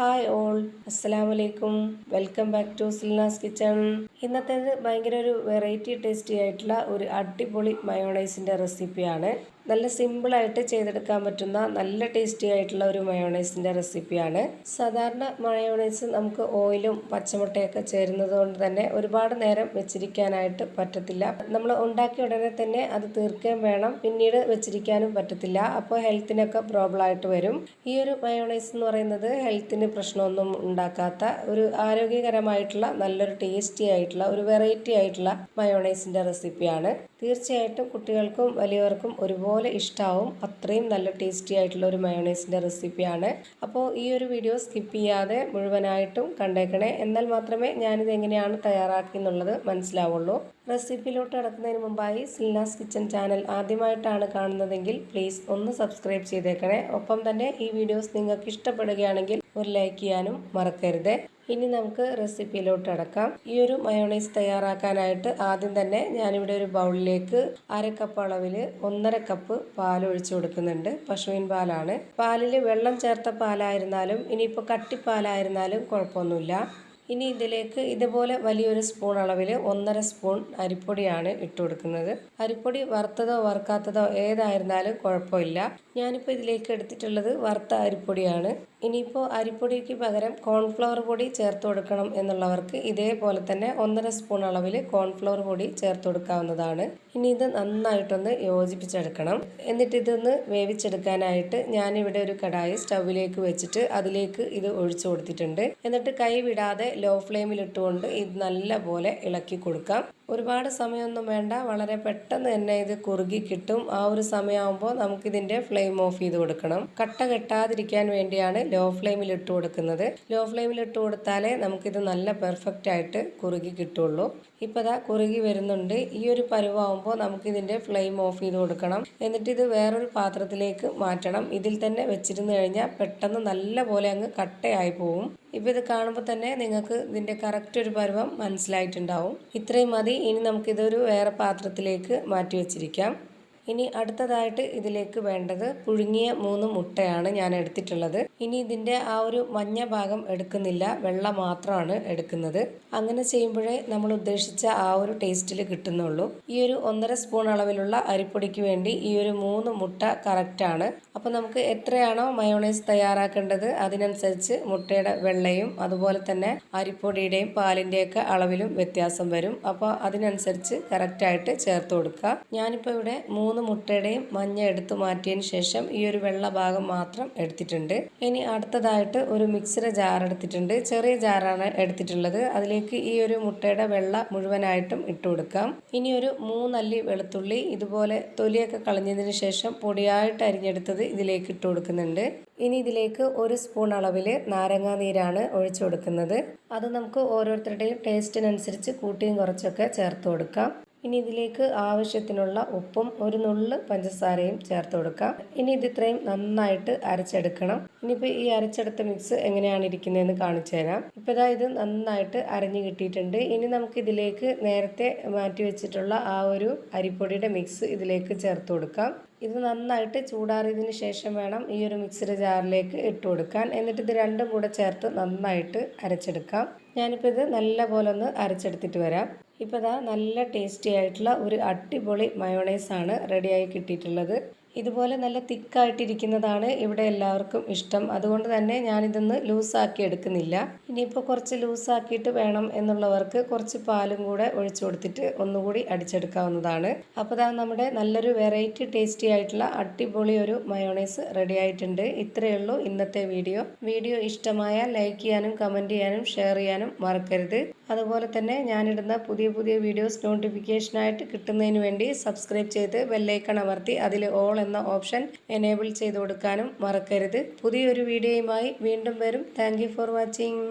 Hi all. അസ്സലാമലൈക്കും welcome back to Silna's kitchen. ഇന്നത്തേത് ഭയങ്കര ഒരു വെറൈറ്റി ടേസ്റ്റി ആയിട്ടുള്ള ഒരു അടിപൊളി മയോണൈസിന്റെ റെസിപ്പിയാണ്. നല്ല സിമ്പിളായിട്ട് ചെയ്തെടുക്കാൻ പറ്റുന്ന നല്ല ടേസ്റ്റി ആയിട്ടുള്ള ഒരു മയോണൈസിന്റെ റെസിപ്പിയാണ് സാധാരണ മയോണൈസ് നമുക്ക് ഓയിലും പച്ചമുട്ടയൊക്കെ ചേരുന്നത് കൊണ്ട് തന്നെ ഒരുപാട് നേരം വെച്ചിരിക്കാനായിട്ട് പറ്റത്തില്ല. നമ്മൾ ഉണ്ടാക്കിയ ഉടനെ തന്നെ അത് തീർക്കുകയും വേണം. പിന്നീട് വെച്ചിരിക്കാനും പറ്റത്തില്ല. അപ്പോൾ ഹെൽത്തിനൊക്കെ പ്രോബ്ലം ആയിട്ട് വരും. ഈ ഒരു മയോണൈസ് എന്ന് പറയുന്നത് ഹെൽത്തിന് പ്രശ്നമൊന്നും ഉണ്ടാക്കാത്ത ഒരു ആരോഗ്യകരമായിട്ടുള്ള നല്ലൊരു ടേസ്റ്റി ആയിട്ടുള്ള ഒരു വെറൈറ്റി ആയിട്ടുള്ള മയോണൈസിന്റെ റെസിപ്പിയാണ് തീർച്ചയായിട്ടും കുട്ടികൾക്കും വലിയവർക്കും ഒരുപോലെ ഇഷ്ടമാവും അത്രയും നല്ല ടേസ്റ്റി ആയിട്ടുള്ള ഒരു മയോണൈസിന്റെ റെസിപ്പിയാണ് അപ്പോൾ ഈ ഒരു വീഡിയോ സ്കിപ്പ് ചെയ്യാതെ മുഴുവനായിട്ടും കണ്ടേക്കണേ. എന്നാൽ മാത്രമേ ഞാനിത് എങ്ങനെയാണ് തയ്യാറാക്കി എന്നുള്ളത് മനസ്സിലാവുള്ളൂ. റെസിപ്പിയിലോട്ട് കിടക്കുന്നതിന് മുമ്പായി സിൽനാസ് കിച്ചൺ ചാനൽ ആദ്യമായിട്ടാണ് കാണുന്നതെങ്കിൽ പ്ലീസ് ഒന്ന് സബ്സ്ക്രൈബ് ചെയ്തേക്കണേ. ഒപ്പം തന്നെ ഈ വീഡിയോസ് നിങ്ങൾക്ക് ഇഷ്ടപ്പെടുകയാണെങ്കിൽ ഒരു ലൈക്ക് ചെയ്യാനും മറക്കരുത്. ഇനി നമുക്ക് റെസിപ്പിയിലോട്ട് അടക്കാം. ഈ ഒരു മയോണൈസ് തയ്യാറാക്കാനായിട്ട് ആദ്യം തന്നെ ഞാനിവിടെ ഒരു ബൗളിലേക്ക് അര കപ്പ് അളവിൽ ഒന്നര കപ്പ് പാൽ ഒഴിച്ചു കൊടുക്കുന്നുണ്ട്. പശുവിൻ പാലാണ്. പാലിൽ വെള്ളം ചേർത്ത പാലായിരുന്നാലും ഇനിയിപ്പോൾ കട്ടിപ്പാലായിരുന്നാലും കുഴപ്പമൊന്നുമില്ല. ഇനി ഇതിലേക്ക് ഇതുപോലെ വലിയൊരു സ്പൂൺ അളവിൽ ഒന്നര സ്പൂൺ അരിപ്പൊടിയാണ് ഇട്ട് കൊടുക്കുന്നത്. അരിപ്പൊടി വറുത്തതോ വറുക്കാത്തതോ ഏതായിരുന്നാലും കുഴപ്പമില്ല. ഞാനിപ്പോൾ ഇതിലേക്ക് എടുത്തിട്ടുള്ളത് വറുത്ത അരിപ്പൊടിയാണ്. ഇനിയിപ്പോൾ അരിപ്പൊടിക്ക് പകരം കോൺഫ്ലവർ പൊടി ചേർത്ത് കൊടുക്കണം എന്നുള്ളവർക്ക് ഇതേപോലെ തന്നെ ഒന്നര സ്പൂൺ അളവിൽ കോൺഫ്ലവർ പൊടി ചേർത്ത് കൊടുക്കാവുന്നതാണ്. ഇനി ഇത് നന്നായിട്ടൊന്ന് യോജിപ്പിച്ചെടുക്കണം. എന്നിട്ട് ഇതൊന്ന് വേവിച്ചെടുക്കാനായിട്ട് ഞാനിവിടെ ഒരു കടായി സ്റ്റൗവിലേക്ക് വെച്ചിട്ട് അതിലേക്ക് ഇത് ഒഴിച്ചു കൊടുത്തിട്ടുണ്ട്. എന്നിട്ട് കൈ വിടാതെ ലോ ഫ്ലെയിമിൽ ഇട്ടുകൊണ്ട് ഇത് നല്ല പോലെ ഇളക്കി കൊടുക്കാം. ഒരുപാട് സമയമൊന്നും വേണ്ട. വളരെ പെട്ടെന്ന് തന്നെ ഇത് കുറുകി കിട്ടും. ആ ഒരു സമയമാകുമ്പോൾ നമുക്കിതിന്റെ ഫ്ലെയിം ഓഫ് ചെയ്ത് കൊടുക്കണം. കട്ട കെട്ടാതിരിക്കാൻ വേണ്ടിയാണ് ലോ ഫ്ലെയിമിൽ ഇട്ട് കൊടുക്കുന്നത്. ലോ ഫ്ലെയിമിൽ ഇട്ട് കൊടുത്താലേ നമുക്കിത് നല്ല പെർഫെക്റ്റ് ആയിട്ട് കുറുകി കിട്ടുള്ളൂ. ഇപ്പോൾ ദാ കുറുകി വരുന്നുണ്ട്. ഈ ഒരു പരുവാകുമ്പോൾ നമുക്കിതിന്റെ ഫ്ലെയിം ഓഫ് ചെയ്ത് കൊടുക്കണം. എന്നിട്ട് ഇത് വേറൊരു പാത്രത്തിലേക്ക് മാറ്റണം. ഇതിൽ തന്നെ വെച്ചിരുന്നു കഴിഞ്ഞാൽ പെട്ടെന്ന് നല്ല പോലെ അങ്ങ് കട്ടയായി പോവും. ഇപ്പോൾ ഇത് കാണുമ്പോൾ തന്നെ നിങ്ങൾക്ക് ഇതിന്റെ കറക്റ്റ് ഒരു പരുവം മനസ്സിലായിട്ടുണ്ടാവും. ഇത്രയും മതി. ഇനി നമുക്കിതൊരു വേറെ പാത്രത്തിലേക്ക് മാറ്റി വെച്ചിരിക്കാം. ഇനി അടുത്തതായിട്ട് ഇതിലേക്ക് വേണ്ടത് പുഴുങ്ങിയ മൂന്ന് മുട്ടയാണ് ഞാൻ എടുത്തിട്ടുള്ളത്. ഇനി ഇതിന്റെ ആ ഒരു മഞ്ഞ ഭാഗം എടുക്കുന്നില്ല. വെള്ള മാത്രമാണ് എടുക്കുന്നത്. അങ്ങനെ ചെയ്യുമ്പോഴേ നമ്മൾ ഉദ്ദേശിച്ച ആ ഒരു ടേസ്റ്റിൽ കിട്ടുന്നുള്ളൂ. ഈ ഒരു ഒന്നര സ്പൂൺ അളവിലുള്ള അരിപ്പൊടിക്ക് വേണ്ടി ഈ ഒരു മൂന്ന് മുട്ട കറക്റ്റാണ് അപ്പോൾ നമുക്ക് എത്രയാണോ മയോണൈസ് തയ്യാറാക്കേണ്ടത് അതിനനുസരിച്ച് മുട്ടയുടെ വെള്ളയും അതുപോലെ തന്നെ അരിപ്പൊടിയുടെയും പാലിന്റെയൊക്കെ അളവിലും വ്യത്യാസം വരും. അപ്പോൾ അതിനനുസരിച്ച് കറക്റ്റായിട്ട് ചേർത്ത് കൊടുക്കുക. ഞാനിപ്പോൾ ഇവിടെ മൂന്ന് മുട്ടയുടെയും മഞ്ഞ എടുത്തു മാറ്റിയതിന് ശേഷം ഈ ഒരു വെള്ള ഭാഗം മാത്രം എടുത്തിട്ടുണ്ട്. ഇനി അടുത്തതായിട്ട് ഒരു മിക്സിയുടെ ജാർ എടുത്തിട്ടുണ്ട്. ചെറിയ ജാറാണ് എടുത്തിട്ടുള്ളത്. അതിലേക്ക് ഈ ഒരു മുട്ടയുടെ വെള്ള മുഴുവനായിട്ടും ഇട്ടു കൊടുക്കാം. ഇനി ഒരു മൂന്നല്ലി വെളുത്തുള്ളി ഇതുപോലെ തൊലിയൊക്കെ കളഞ്ഞതിന് ശേഷം പൊടിയായിട്ട് അരിഞ്ഞെടുത്തത് ഇതിലേക്ക് ഇട്ട് കൊടുക്കുന്നുണ്ട്. ഇനി ഇതിലേക്ക് ഒരു സ്പൂൺ അളവിൽ നാരങ്ങാ നീരാണ് ഒഴിച്ചു കൊടുക്കുന്നത്. അത് നമുക്ക് ഓരോരുത്തരുടെയും ടേസ്റ്റിനനുസരിച്ച് കൂട്ടിയും കുറച്ചൊക്കെ ചേർത്ത് കൊടുക്കാം. ഇനി ഇതിലേക്ക് ആവശ്യത്തിനുള്ള ഉപ്പും ഒരു നുള്ള് പഞ്ചസാരയും ചേർത്ത് കൊടുക്കാം. ഇനി ഇത് ഇത്രയും നന്നായിട്ട് അരച്ചെടുക്കണം. ഇനിയിപ്പോൾ ഈ അരച്ചെടുത്ത മിക്സ് എങ്ങനെയാണ് ഇരിക്കുന്നതെന്ന് കാണിച്ചു തരാം. ഇപ്പോൾ ഇതാ ഇത് നന്നായിട്ട് അരഞ്ഞു കിട്ടിയിട്ടുണ്ട്. ഇനി നമുക്ക് ഇതിലേക്ക് നേരത്തെ മാറ്റി വെച്ചിട്ടുള്ള ആ ഒരു അരിപ്പൊടിയുടെ മിക്സ് ഇതിലേക്ക് ചേർത്ത് കൊടുക്കാം. ഇത് നന്നായിട്ട് ചൂടാറിയതിന് ശേഷം വേണം ഈ ഒരു മിക്സിയുടെ ജാറിലേക്ക് ഇട്ട് കൊടുക്കാൻ. എന്നിട്ട് ഇത് രണ്ടും കൂടെ ചേർത്ത് നന്നായിട്ട് അരച്ചെടുക്കാം. ഞാനിപ്പോൾ ഇത് നല്ല പോലെ ഒന്ന് അരച്ചെടുത്തിട്ട് വരാം. ഇപ്പോൾ ഇതാ നല്ല ടേസ്റ്റി ആയിട്ടുള്ള ഒരു അടിപൊളി മയോണൈസാണ് റെഡിയായി കിട്ടിയിട്ടുള്ളത്. ഇതുപോലെ നല്ല തിക്കായിട്ടിരിക്കുന്നതാണ് ഇവിടെ എല്ലാവർക്കും ഇഷ്ടം. അതുകൊണ്ട് തന്നെ ഞാനിതൊന്ന് ലൂസാക്കി എടുക്കുന്നില്ല. ഇനിയിപ്പോൾ കുറച്ച് ലൂസാക്കിയിട്ട് വേണം എന്നുള്ളവർക്ക് കുറച്ച് പാലും കൂടെ ഒഴിച്ചു കൊടുത്തിട്ട് ഒന്നുകൂടി അടിച്ചെടുക്കാവുന്നതാണ്. അപ്പോൾ ഇതാ നമ്മുടെ നല്ലൊരു വെറൈറ്റി ടേസ്റ്റി ആയിട്ടുള്ള അടിപൊളി ഒരു മയോണൈസ് റെഡി ആയിട്ടുണ്ട്. ഇത്രയേ ഉള്ളൂ ഇന്നത്തെ വീഡിയോ. വീഡിയോ ഇഷ്ടമായാൽ ലൈക്ക് ചെയ്യാനും കമന്റ് ചെയ്യാനും ഷെയർ ചെയ്യാനും മറക്കരുത്. അതുപോലെ തന്നെ ഞാനിടുന്ന പുതിയ പുതിയ വീഡിയോസ് നോട്ടിഫിക്കേഷനായിട്ട് കിട്ടുന്നതിന് വേണ്ടി സബ്സ്ക്രൈബ് ചെയ്ത് ബെല്ലൈക്കൺ അമർത്തി അതിൽ ഓൾ എന്ന ഓപ്ഷൻ എനേബിൾ ചെയ്ത് കൊടുക്കാനും മറക്കരുത്. പുതിയൊരു വീഡിയോയുമായി വീണ്ടും വരും. Thank for watching